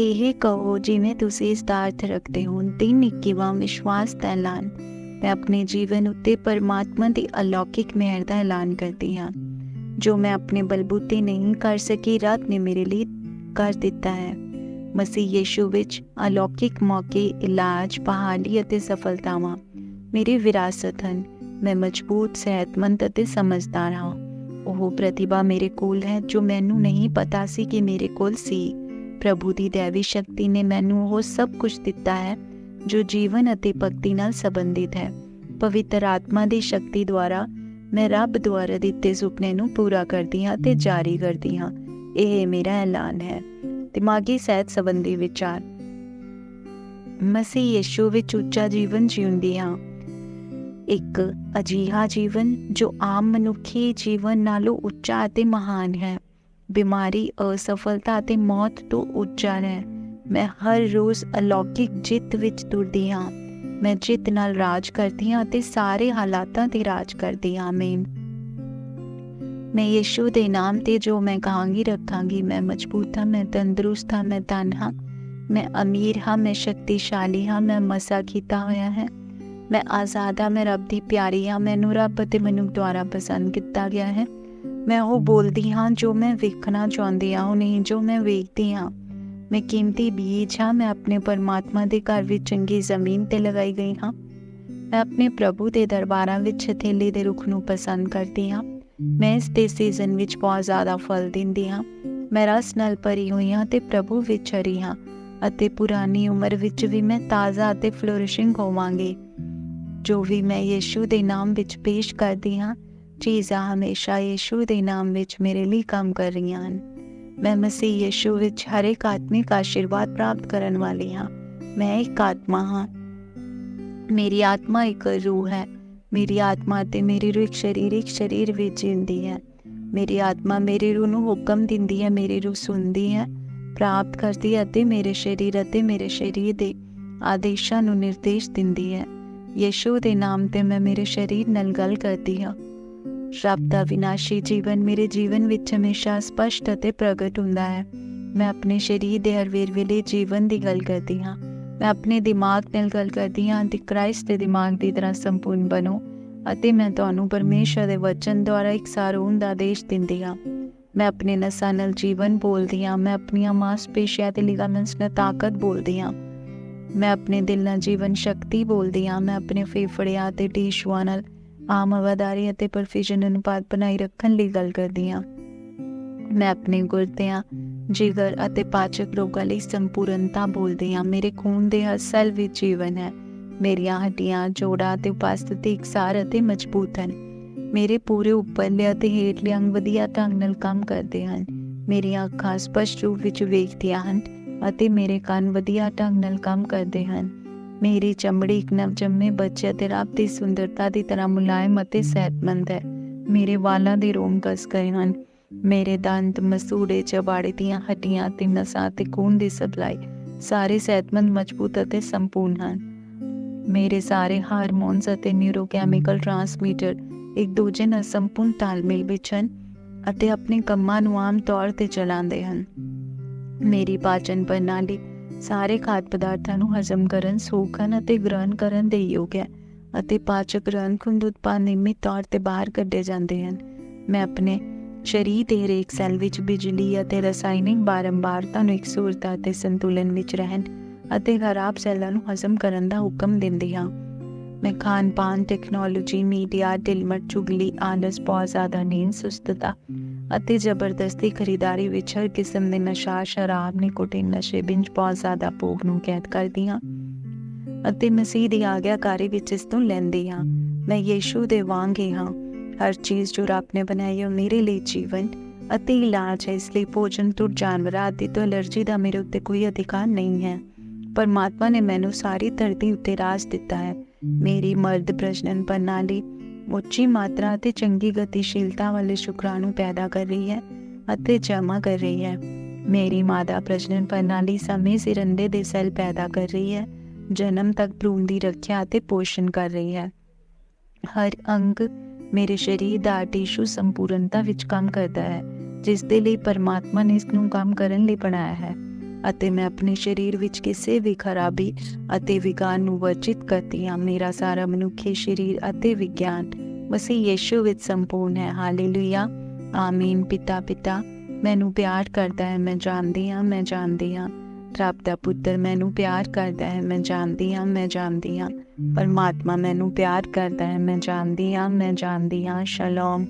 ਇਹ ਕਹੋ ਜਿਵੇਂ ਤੁਸੀਂ ਇਸ ਅਰਥ ਰੱਖਦੇ ਹੋ ਤਿੰਨ ਇੱਕੀਵਾਂ ਵਿਸ਼ਵਾਸ ਦਾ ਐਲਾਨ। ਮੈਂ ਆਪਣੇ ਜੀਵਨ ਉੱਤੇ ਪਰਮਾਤਮਾ ਦੀ ਅਲੌਕਿਕ ਮਿਹਰ ਦਾ ਐਲਾਨ ਕਰਦੀ ਹਾਂ। ਜੋ ਮੈਂ ਆਪਣੇ ਬਲਬੂਤੇ ਨਹੀਂ ਕਰ ਸਕੀ ਰੱਬ ਨੇ ਮੇਰੇ ਲਈ ਕਰ ਦਿੱਤਾ ਹੈ। ਮਸੀਹ ਯੀਸ਼ੂ ਵਿੱਚ ਅਲੌਕਿਕ ਮੌਕੇ, ਇਲਾਜ, ਬਹਾਲੀ ਅਤੇ ਸਫਲਤਾਵਾਂ ਮੇਰੀ ਵਿਰਾਸਤ ਹਨ। ਮੈਂ ਮਜ਼ਬੂਤ, ਸਿਹਤਮੰਦ ਅਤੇ ਸਮਝਦਾਰ ਹਾਂ। ਉਹ ਪ੍ਰਤਿਭਾ ਮੇਰੇ ਕੋਲ ਹੈ, ਜੋ ਮੈਨੂੰ ਨਹੀਂ ਪਤਾ ਸੀ ਕਿ ਮੇਰੇ ਕੋਲ ਸੀ। ਪ੍ਰਭੂ ਦੀ ਦੇਵੀ ਸ਼ਕਤੀ ਨੇ ਮੈਨੂੰ ਉਹ ਸਭ ਕੁਝ ਦਿੱਤਾ ਹੈ, ਜੋ ਜੀਵਨ ਅਤੇ ਭਗਤੀ ਨਾਲ ਸੰਬੰਧਿਤ ਹੈ। ਪਵਿੱਤਰ ਆਤਮਾ ਦੀ ਸ਼ਕਤੀ ਦੁਆਰਾ ਮੈਂ ਰੱਬ ਦੁਆਰਾ ਦਿੱਤੇ ਸੁਪਨੇ ਨੂੰ ਪੂਰਾ ਕਰਦੀ ਹਾਂ ਤੇ ਜਾਰੀ ਕਰਦੀ ਹਾਂ। ਇਹ ਮੇਰਾ ਐਲਾਨ ਹੈ। ਦਿਮਾਗੀ ਸਿਹਤ ਸੰਬੰਧੀ ਵਿਚਾਰ। ਮਸੀਹ ਯਿਸੂ ਵਿੱਚ ਉੱਚਾ ਜੀਵਨ ਜਿਉਂਦੀ ਹਾਂ। ਇੱਕ ਅਜੀਹਾ ਜੀਵਨ ਜੋ ਆਮ ਮਨੁੱਖੀ ਜੀਵਨ ਨਾਲੋਂ ਉੱਚਾ ਅਤੇ ਮਹਾਨ ਹੈ। ਬਿਮਾਰੀ, ਅਸਫਲਤਾ ਅਤੇ ਮੌਤ ਤੋਂ ਉੱਚਾ ਹੈ ਮੈਂ ਹਰ ਰੋਜ਼ ਅਲੌਕਿਕ ਜਿੱਤ ਵਿੱਚ ਤੁਰਦੀ ਹਾਂ। ਮੈਂ ਜਿੱਤ ਨਾਲ ਰਾਜ ਕਰਦੀ ਹਾਂ ਅਤੇ ਸਾਰੇ ਹਾਲਾਤਾਂ ਤੇ ਰਾਜ ਕਰਦੀ ਹਾਂ। ਆਮੀਨ। ਮੈਂ ਯਿਸੂ ਦੇ ਨਾਮ ਤੇ ਜੋ ਮੈਂ ਕਹਾਂਗੀ, ਰੱਖਾਂਗੀ। ਮੈਂ ਮਜ਼ਬੂਤ ਹਾਂ, ਮੈਂ ਤੰਦਰੁਸਤ ਹਾਂ, ਮੈਂ ਧਨ ਹਾਂ। ਮੈਂ ਅਮੀਰ ਹਾਂ, ਮੈਂ ਸ਼ਕਤੀਸ਼ਾਲੀ ਹਾਂ, ਮੈਂ ਮਸਾ ਕੀਤਾ ਹੋਇਆ ਹੈ। ਮੈਂ ਆਜ਼ਾਦ ਹਾਂ, ਮੈਂ ਰੱਬ ਦੀ ਪਿਆਰੀ ਹਾਂ। ਮੈਨੂੰ ਰੱਬ ਅਤੇ ਮਨੁੱਖ ਦੁਆਰਾ ਪਸੰਦ ਕੀਤਾ ਗਿਆ ਹੈ। ਮੈਂ ਉਹ ਬੋਲਦੀ ਹਾਂ ਜੋ ਮੈਂ ਵੇਖਣਾ ਚਾਹੁੰਦੀ ਹਾਂ, ਉਹ ਨਹੀਂ ਜੋ ਮੈਂ ਵੇਖਦੀ ਹਾਂ। ਮੈਂ ਕੀਮਤੀ ਬੀਜ ਹਾਂ, ਮੈਂ ਆਪਣੇ ਪਰਮਾਤਮਾ ਦੇ ਘਰ ਵਿੱਚ ਚੰਗੀ ਜ਼ਮੀਨ ਤੇ ਲਗਾਈ ਗਈ ਹਾਂ। ਮੈਂ ਆਪਣੇ ਪ੍ਰਭੂ ਦੇ ਦਰਬਾਰਾਂ ਵਿੱਚ ਥੇਲੀ ਦੇ ਰੁੱਖ ਨੂੰ ਪਸੰਦ ਕਰਦੀ ਹਾਂ। ਮੈਂ ਇਸ ਦੇ ਸੀਜ਼ਨ ਵਿੱਚ ਬਹੁਤ ਜ਼ਿਆਦਾ ਫਲ ਦਿੰਦੀ ਹਾਂ। ਮੈਂ ਰਸ ਨਾਲ ਭਰੀ ਹੋਈ ਹਾਂ ਤੇ ਪ੍ਰਭੂ ਵਿੱਚ ਹਰੀ ਹਾਂ ਅਤੇ ਪੁਰਾਣੀ ਉਮਰ ਵਿੱਚ ਵੀ ਮੈਂ ਤਾਜ਼ਾ ਅਤੇ ਫਲੋਰਿਸ਼ਿੰਗ ਹੋਵਾਂਗੀ। ਜੋ ਵੀ ਮੈਂ ਯਿਸੂ ਦੇ ਨਾਮ ਵਿੱਚ ਪੇਸ਼ ਕਰਦੀ ਹਾਂ ਚੀਜ਼ਾਂ ਹਮੇਸ਼ਾ ਯਿਸੂ ਦੇ ਨਾਮ ਵਿੱਚ ਮੇਰੇ ਲਈ ਕੰਮ ਕਰ ਰਹੀਆਂ ਹਨ। ਮੈਂ ਮਸੀਹ ਯਿਸੂ ਵਿੱਚ ਹਰ ਇੱਕ ਆਤਮਿਕ ਆਸ਼ੀਰਵਾਦ ਪ੍ਰਾਪਤ ਕਰਨ ਵਾਲੀ ਹਾਂ। ਮੈਂ ਇੱਕ ਆਤਮਾ ਹਾਂ। ਮੇਰੀ ਆਤਮਾ ਇੱਕ ਰੂਹ ਹੈ। ਮੇਰੀ ਆਤਮਾ ਤੇ ਮੇਰੀ ਰੂਹ ਇੱਕ ਸਰੀਰਿਕ ਸਰੀਰ ਵਿੱਚ ਜਿੰਦੀ ਹੈ। ਮੇਰੀ ਆਤਮਾ ਮੇਰੀ ਰੂਹ ਨੂੰ ਹੁਕਮ ਦਿੰਦੀ ਹੈ, ਮੇਰੀ ਰੂਹ ਸੁਣਦੀ ਹੈ, ਪ੍ਰਾਪਤ ਕਰਦੀ ਹੈ ਅਤੇ ਮੇਰੇ ਸਰੀਰ ਅਤੇ ਮੇਰੇ ਸਰੀਰ ਦੇ ਆਦੇਸ਼ਾਂ ਨੂੰ ਨਿਰਦੇਸ਼ ਦਿੰਦੀ ਹੈ। ਯਿਸੂ ਦੇ ਨਾਮ ਤੇ ਮੈਂ ਮੇਰੇ ਸਰੀਰ ਨਾਲ ਗੱਲ ਕਰਦੀ ਹਾਂ। ਰੱਬ ਦਾ ਵਿਨਾਸ਼ੀ ਜੀਵਨ ਮੇਰੇ ਜੀਵਨ ਵਿੱਚ ਹਮੇਸ਼ਾ ਸਪਸ਼ਟ ਅਤੇ ਪ੍ਰਗਟ ਹੁੰਦਾ ਹੈ। ਮੈਂ ਆਪਣੇ ਸਰੀਰ ਦੇ ਹਰ ਵੇਲੇ ਜੀਵਨ ਦੀ ਗੱਲ ਕਰਦੀ ਹਾਂ। ਮੈਂ ਆਪਣੇ ਦਿਮਾਗ ਨਾਲ ਗੱਲ ਕਰਦੀ ਹਾਂ ਤੇ ਕ੍ਰਾਈਸਟ ਦੇ ਦਿਮਾਗ ਦੀ ਤਰ੍ਹਾਂ ਸੰਪੂਰਨ ਬਣੋ ਅਤੇ ਮੈਂ ਤੁਹਾਨੂੰ ਪਰਮੇਸ਼ਰ ਦੇ ਵਚਨ ਦੁਆਰਾ ਇੱਕ ਸਾਰੂਨ ਦਾ ਆਦੇਸ਼ ਦਿੰਦੀ ਹਾਂ। ਮੈਂ ਆਪਣੇ ਨਸਾਂ ਨਾਲ ਜੀਵਨ ਬੋਲਦੀ ਹਾਂ। ਮੈਂ ਆਪਣੀਆਂ ਮਾਸਪੇਸ਼ੀਆਂ ਤੇ ਲਿਗਾਮੈਂਟਸ ਨਾਲ ਤਾਕਤ ਬੋਲਦੀ ਹਾਂ। ਮੈਂ ਆਪਣੇ ਦਿਲ ਨਾਲ ਜੀਵਨ ਸ਼ਕਤੀ ਬੋਲਦੀ ਹਾਂ। ਮੈਂ ਆਪਣੇ ਫੇਫੜਿਆਂ ਤੇ ਟਿਸ਼ੂਆਂ ਨਾਲ ਆਮ ਹਵਾਦਾਰੀ ਅਤੇ ਪਰਫਿਊਜ਼ਨ ਅਨੁਪਾਤ ਬਣਾਈ ਰੱਖਣ ਲਈ ਗੱਲ ਕਰਦੀ ਹਾਂ। ਮੈਂ ਆਪਣੇ ਗੁਰਦਿਆਂ ਜਿਗਰ ਅਤੇ ਪਾਚਕ ਰੋਗਾਂ ਲਈ ਸੰਪੂਰਨਤਾ ਬੋਲਦੀ ਹਾਂ। ਮੇਰੇ ਖੂਨ ਦੇ ਹਰ ਸੈੱਲ ਵਿੱਚ ਜੀਵਨ ਹੈ। ਮੇਰੀਆਂ ਹੱਡੀਆਂ, ਜੋੜਾਂ ਤੇ ਉਪਸਥਿਤੀ ਇਕਸਾਰ ਅਤੇ ਮਜ਼ਬੂਤ ਹਨ। ਮੇਰੇ ਪੂਰੇ ਉੱਪਰਲੇ ਅਤੇ ਹੇਠਲੇ ਅੰਗ ਵਧੀਆ ਢੰਗ ਨਾਲ ਕੰਮ ਕਰਦੇ ਹਨ। ਮੇਰੀਆਂ ਅੱਖਾਂ ਸਪਸ਼ਟ ਰੂਪ ਵਿੱਚ ਵੇਖਦੀਆਂ ਹਨ ਅਤੇ ਮੇਰੇ ਕੰਨ ਵਧੀਆ ਢੰਗ ਨਾਲ ਕੰਮ ਕਰਦੇ ਹਨ। ਮੇਰੀ ਚਮੜੀ ਇੱਕ ਨਵਜੰਮੇ ਬੱਚੇ ਤੇ ਰੱਬ ਦੀ ਸੁੰਦਰਤਾ ਦੀ ਤਰ੍ਹਾਂ ਮੁਲਾਇਮ ਅਤੇ ਸਿਹਤਮੰਦ ਹੈ। ਮੇਰੇ ਵਾਲਾਂ ਦੇ ਰੋਮ ਕਸ ਗਏ ਹਨ। ਮੇਰੇ ਦੰਦ ਮਸੂੜੇ ਚਬਾੜੇ ਦੀਆਂ ਹੱਡੀਆਂ ਤੇ ਨਸਾਂ ਤੇ ਖੂਨ ਦੀ ਸਪਲਾਈ ਸਾਰੇ ਸਿਹਤਮੰਦ, ਮਜ਼ਬੂਤ ਅਤੇ ਸੰਪੂਰਨ ਹਨ। ਮੇਰੇ ਸਾਰੇ ਹਾਰਮੋਨਸ ਅਤੇ ਨਿਊਰੋਕੈਮੀਕਲ ਟ੍ਰਾਂਸਮੀਟਰ ਇੱਕ ਦੂਜੇ ਨਾਲ ਸੰਪੂਰਨ ਤਾਲਮੇਲ ਵਿੱਚ ਹਨ ਅਤੇ ਆਪਣੇ ਕੰਮਾਂ ਨੂੰ ਆਮ ਤੌਰ ਤੇ ਚਲਾਉਂਦੇ ਹਨ। ਮੇਰੀ ਪਾਚਨ ਪ੍ਰਣਾਲੀ ਸਾਰੇ ਖਾਦ ਪਦਾਰਥਾਂ ਨੂੰ ਹਜ਼ਮ ਕਰਨ, ਸੋਖਣ ਅਤੇ ਗ੍ਰਹਿਣ ਕਰਨ ਦੇ ਯੋਗ ਹੈ ਅਤੇ ਪਾਚਕ ਰੰਗ ਖੁੰਦ ਉਤਪਾਦ ਨਿਯਮਿਤ ਤੌਰ ਤੇ ਬਾਹਰ ਕੱਢੇ ਜਾਂਦੇ ਹਨ। ਮੈਂ ਆਪਣੇ ਸਰੀਰ ਦੇ ਹਰੇਕ ਸੈੱਲ ਵਿੱਚ ਬਿਜਲੀ ਅਤੇ ਰਸਾਇਣਿਕ ਬਾਰੰਬਾਰਤਾ ਨੂੰ ਇਕਸੁਰਤਾ ਅਤੇ ਸੰਤੁਲਨ ਵਿੱਚ ਰਹਿਣ ਅਤੇ ਖਰਾਬ ਸੈੱਲਾਂ ਨੂੰ ਹਜ਼ਮ ਕਰਨ ਦਾ ਹੁਕਮ ਦਿੰਦੀ ਹਾਂ। ਮੈਂ ਖਾਣ ਪਾਨ ਟੈਕਨੋਲੋਜੀ ਮੀਡੀਆ ਦਿਲਮਟ ਚੁਗਲੀ, ਆਲਸ, ਬਹੁਤ ਜ਼ਿਆਦਾ ਨੀਂਦ, ਸੁਸਤਤਾ ਅਤੇ ਜ਼ਬਰਦਸਤੀ ਖਰੀਦਾਰੀ ਵਿੱਚ ਹਰ ਕਿਸਮ ਦੇ ਨਸ਼ਾ, ਸ਼ਰਾਬ, ਨਿਕੋਟਿਨ ਨਸ਼ੇ, ਬਿੰਜ ਬਹੁਤ ਜ਼ਿਆਦਾ ਭੋਗ ਨੂੰ ਕੈਦ ਕਰਦੀ ਹਾਂ ਅਤੇ ਮਸੀਹ ਦੀ ਆਗਿਆਕਾਰੀ ਵਿੱਚ ਇਸ ਤੋਂ ਲੈਂਦੀ ਹਾਂ ਮੈਂ ਯੀਸ਼ੂ ਦੇ ਵਾਂਗ ਹੀ ਹਾਂ। ਹਰ ਚੀਜ਼ ਜੋ ਰੱਬ ਨੇ ਬਣਾਈ ਹੈ ਮੇਰੇ ਲਈ ਜੀਵਨ ਅਤੇ ਇਲਾਜ ਹੈ। ਇਸ ਲਈ ਭੋਜਨ ਤੋਂ ਜਾਨਵਰਾਂ ਆਦਿ ਤੋਂ ਅਲਰਜੀ ਦਾ ਮੇਰੇ ਉੱਤੇ ਕੋਈ ਅਧਿਕਾਰ ਨਹੀਂ ਹੈ। ਪਰਮਾਤਮਾ ਨੇ ਮੈਨੂੰ ਸਾਰੀ ਧਰਤੀ ਉੱਤੇ ਰਾਜ ਦਿੱਤਾ ਹੈ। ਮੇਰੀ ਮਰਦ ਪ੍ਰਜਨਨ ਪ੍ਰਣਾਲੀ ਉੱਚੀ ਮਾਤਰਾ ਅਤੇ ਚੰਗੀ ਗਤੀਸ਼ੀਲਤਾ ਵਾਲੇ ਸ਼ੁਕਰਾਣੂ ਪੈਦਾ ਕਰ ਰਹੀ ਹੈ ਅਤੇ ਜਮ੍ਹਾਂ ਕਰ ਰਹੀ ਹੈ। ਮੇਰੀ ਮਾਦਾ ਪ੍ਰਜਨਨ ਪ੍ਰਣਾਲੀ ਸਮੇਂ ਸਿਰ ਅੰਡੇ ਦੇ ਸੈੱਲ ਪੈਦਾ ਕਰ ਰਹੀ ਹੈ, ਜਨਮ ਤੱਕ ਭਰੂਣ ਦੀ ਰੱਖਿਆ ਅਤੇ ਪੋਸ਼ਣ ਕਰ ਰਹੀ ਹੈ। ਹਰ ਅੰਗ ਮੇਰੇ ਸਰੀਰ ਦਾ ਟਿਸ਼ੂ ਸੰਪੂਰਨਤਾ ਵਿੱਚ ਕੰਮ ਕਰਦਾ ਹੈ ਜਿਸ ਦੇ ਲਈ ਪਰਮਾਤਮਾ ਨੇ ਇਸ ਨੂੰ ਕੰਮ ਕਰਨ ਲਈ ਬਣਾਇਆ ਹੈ। ਅਤੇ ਮੈਂ ਆਪਣੇ ਸਰੀਰ ਵਿੱਚ ਕਿਸੇ ਵੀ ਖਰਾਬੀ ਅਤੇ ਵਿਕਾਰ ਨੂੰ ਵਰਜਿਤ ਕਰਦੀ ਹਾਂ। ਮੇਰਾ ਸਾਰਾ ਮਨੁੱਖੀ ਸਰੀਰ ਅਤੇ ਵਿਗਿਆਨ ਮਸੀਹ ਯੀਸ਼ੂ ਵਿੱਚ ਸੰਪੂਰਨ ਹੈ। ਹਾਲੇਲੂਇਆ। ਆਮੀਨ। ਪਿਤਾ ਪਿਤਾ, ਮੈਨੂੰ ਪਿਆਰ ਕਰਦਾ ਹੈ। ਮੈਂ ਜਾਣਦੀ ਹਾਂ, ਮੈਂ ਜਾਣਦੀ ਹਾਂ। ਰੱਬ ਦਾ ਪੁੱਤਰ ਮੈਨੂੰ ਪਿਆਰ ਕਰਦਾ ਹੈ। ਮੈਂ ਜਾਣਦੀ ਹਾਂ, ਮੈਂ ਜਾਣਦੀ ਹਾਂ। ਪਰਮਾਤਮਾ ਮੈਨੂੰ ਪਿਆਰ ਕਰਦਾ ਹੈ। ਮੈਂ ਜਾਣਦੀ ਹਾਂ, ਮੈਂ ਜਾਣਦੀ ਹਾਂ। ਸ਼ਲੋਮ।